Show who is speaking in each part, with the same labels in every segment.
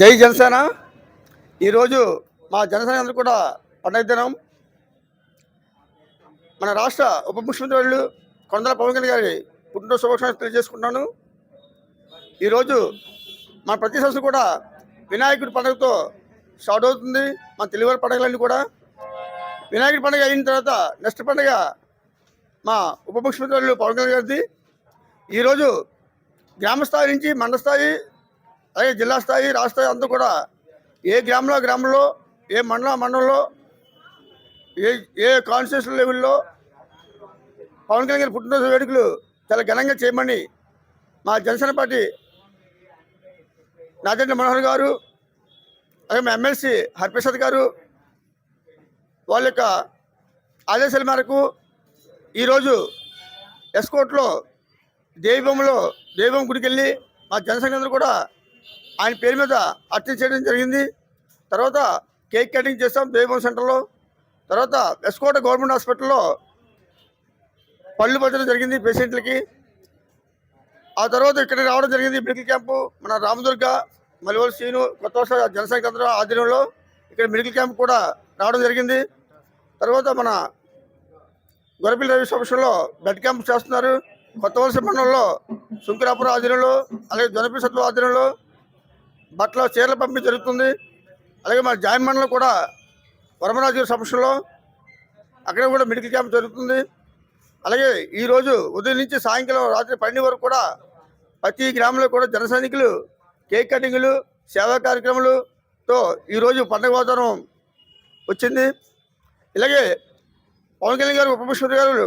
Speaker 1: జై జనసేన. ఈరోజు మా జనసేన అందరూ కూడా పండగ దినం. మన రాష్ట్ర ఉప ముఖ్యమంత్రి వాళ్ళు కొండల పవన్ కళ్యాణ్ గారి పుట్టినరోజు శుభాకాంక్షలు తెలియజేసుకుంటున్నాను. ఈరోజు మన ప్రతి సంవత్సరం కూడా వినాయకుడి పండుగతో స్టార్ట్ అవుతుంది. మన తెలుగువారి పండుగలన్నీ కూడా. వినాయకుడి పండుగ అయిన తర్వాత నెక్స్ట్ పండుగ మా ఉప ముఖ్యమంత్రి వాళ్ళు పవన్ కళ్యాణ్ గారిది. ఈరోజు గ్రామ స్థాయి నుంచి మండల స్థాయి అలాగే జిల్లా స్థాయి రాష్ట్ర స్థాయి అంతా కూడా ఏ గ్రామంలో గ్రామంలో ఏ మండల మండలంలో ఏ ఏ కాన్స్టిట్యూషన్ లెవెల్లో పవన్ కళ్యాణ్ గారి పుట్టినరోజు వేడుకలు చాలా ఘనంగా చేయమని మా జనసేన పార్టీ నాదెండ్ల మనోహర్ గారు అలాగే మా ఎమ్మెల్సీ హరిప్రసాద్ గారు వాళ్ళ యొక్క ఆదేశాల మేరకు ఈరోజు ఎస్కోట్లో దేవీభూమిలో దేవీభూమి గుడికి వెళ్ళి మా జనసంఘ కూడా ఆయన పేరు మీద అర్చన చేయడం జరిగింది. తర్వాత కేక్ కటింగ్ చేస్తాం బేబోన్ సెంటర్లో. తర్వాత ఎస్కోట గవర్నమెంట్ హాస్పిటల్లో పళ్ళు పంచడం జరిగింది పేషెంట్లకి. ఆ తర్వాత ఇక్కడ రావడం జరిగింది మెడికల్ క్యాంపు మన రామదుర్గ మలివల్ శ్రీను కొత్త వర్ష జనసంఘ కేంద్రం ఆధ్వర్యంలో ఇక్కడ మెడికల్ క్యాంప్ కూడా రావడం జరిగింది. తర్వాత మన గొరపిల్లి రవి సమస్యలో బెడ్ క్యాంప్ చేస్తున్నారు. కొత్త వలస మండలంలో శంకరాపురం ఆధ్వర్యంలో అలాగే జనపి సత్వ ఆధ్వర్యంలో బట్టల చీరల పంపిణీ జరుగుతుంది. అలాగే మన జాయిన్ మండలం కూడా వరమరాజు సమస్యలో అక్కడ కూడా మెడికల్ క్యాంప్ జరుగుతుంది. అలాగే ఈరోజు ఉదయం నుంచి సాయంకాలం రాత్రి పన్నెండు వరకు కూడా ప్రతి గ్రామంలో కూడా జన సైనికులు కేక్ కటింగ్లు సేవా కార్యక్రమాలతో ఈరోజు పండగ వాతావరణం వచ్చింది. ఇలాగే పవన్ కళ్యాణ్ గారు ఉప ముఖ్యమంత్రి గారు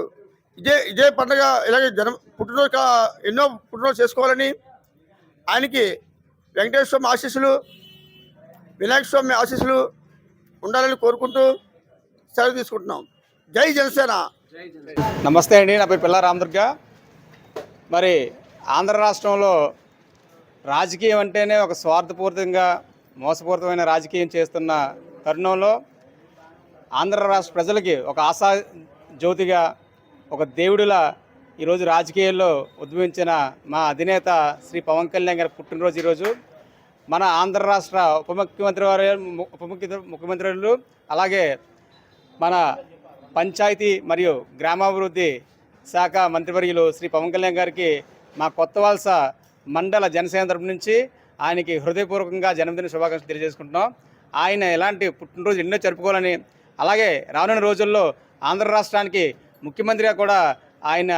Speaker 1: ఇదే ఇదే పండగ ఇలాగే జనం పుట్టినరోజు కా- ఎన్నో పుట్టినరోజు చేసుకోవాలని ఆయనకి వెంకటేశ్వర స్వామి ఆశీస్సులు వినాయక స్వామి ఆశీస్సులు ఉండాలని కోరుకుంటూ సెలవు తీసుకుంటున్నాం. జై జనసేన.
Speaker 2: నమస్తే అండి నా పేరు పిల్ల రామదుర్గ. మరి ఆంధ్ర రాష్ట్రంలో రాజకీయం అంటేనే ఒక స్వార్థపూరితంగా మోసపూరితమైన రాజకీయం చేస్తున్న తరుణంలో ఆంధ్ర రాష్ట్ర ప్రజలకి ఒక ఆశా జ్యోతిగా ఒక దేవుడిలా ఈరోజు రాజకీయాల్లో ఉద్భవించిన మా అధినేత శ్రీ పవన్ కళ్యాణ్ గారి పుట్టినరోజు ఈరోజు. మన ఆంధ్ర రాష్ట్ర ఉప ముఖ్యమంత్రి వారు ఉప ముఖ్యమంత్రులు అలాగే మన పంచాయతీ మరియు గ్రామాభివృద్ధి శాఖ మంత్రివర్యులు శ్రీ పవన్ కళ్యాణ్ గారికి మా కొత్త వలస మండల జనసేన తరపు నుంచి ఆయనకి హృదయపూర్వకంగా జన్మదిన శుభాకాంక్షలు తెలియజేసుకుంటున్నాం. ఆయన ఎలాంటి పుట్టినరోజు ఎన్నో జరుపుకోవాలని అలాగే రానున్న రోజుల్లో ఆంధ్ర రాష్ట్రానికి ముఖ్యమంత్రిగా కూడా ఆయన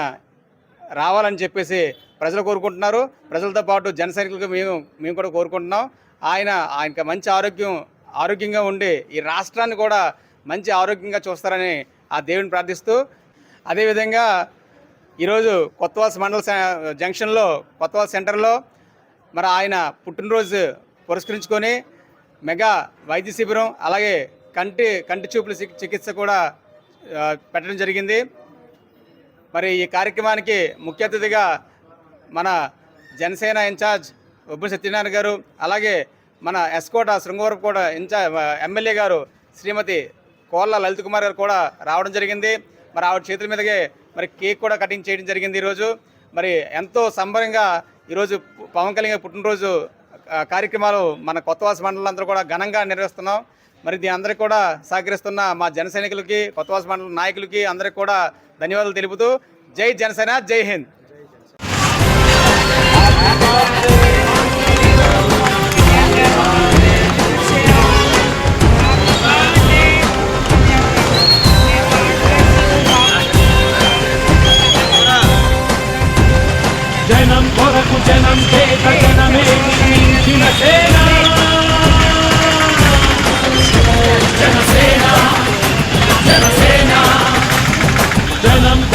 Speaker 2: రావాలని చెప్పేసి ప్రజలు కోరుకుంటున్నారు. ప్రజలతో పాటు జన సైనికులకు మేము మేము కూడా కోరుకుంటున్నాం. ఆయన ఆయనకి మంచి ఆరోగ్యం ఆరోగ్యంగా ఉండి ఈ రాష్ట్రాన్ని కూడా మంచి ఆరోగ్యంగా చూస్తారని ఆ దేవుని ప్రార్థిస్తూ అదేవిధంగా ఈరోజు కొత్తవాస మండల జంక్షన్లో కొత్తవాస సెంటర్లో మరి ఆయన పుట్టినరోజు పురస్కరించుకొని మెగా వైద్య శిబిరం అలాగే కంటి కంటి చూపుల చి- చికిత్స కూడా పెట్టడం జరిగింది. మరి ఈ కార్యక్రమానికి ముఖ్య అతిథిగా మన జనసేన ఇన్ఛార్జ్ ఉబ్బు సత్యనారాయణ గారు అలాగే మన ఎస్కోట శృంగవరపుకోట ఇన్ఛార్జ్ ఎమ్మెల్యే గారు శ్రీమతి కోళ్ళ లలిత్ కుమార్ గారు కూడా రావడం జరిగింది. మరి ఆవిడ చేతుల మీదగే మరి కేక్ కూడా కటింగ్ చేయడం జరిగింది ఈరోజు. మరి ఎంతో సంబరంగా ఈరోజు పవన్ కళ్యాణ్ పుట్టినరోజు కార్యక్రమాలు మన కొత్తవాస మండలందరూ కూడా ఘనంగా నిర్వహిస్తున్నాం. మరి దీని అందరికీ కూడా సహకరిస్తున్న మా జనసైనికులకి కొత్తవాస నాయకులకి అందరికీ కూడా ధన్యవాదాలు తెలుపుతూ జై జనసేన జై హింద్.
Speaker 3: జనసేన. జనం